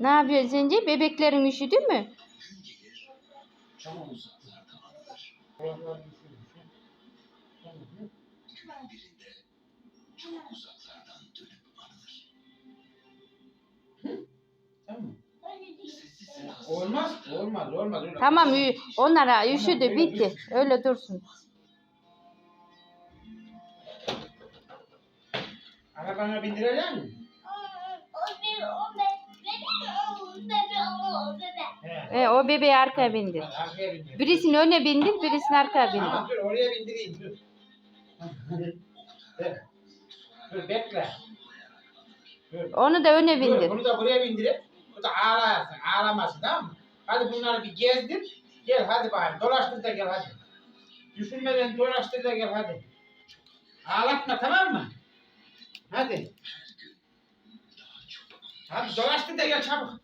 Ne yapıyorsun sence? Bebeklerin üşüdü mü? Tamam. Olmaz, olmaz, olmaz. Öyle Tamam onlara üşüdü bitti. Öyle dursun. Arabana bindirecek misin? E, o bebeği arkaya bindir. Hadi Arkaya bindir. Birisini öne bindir, birisini arkaya bindir. Tamam dur oraya bindireyim dur. dur. Dur bekle. Dur. Onu da öne Dur, bindir. bunu da buraya bindirip bu da ağlayasın, ağlamasın tamam mı? Hadi bunları bir gezdir. Gel hadi bakayım. Dolaştır da gel hadi. Düşünmeden dolaştır da gel hadi. Ağlatma tamam mı? Hadi. Hadi dolaştır da gel çabuk.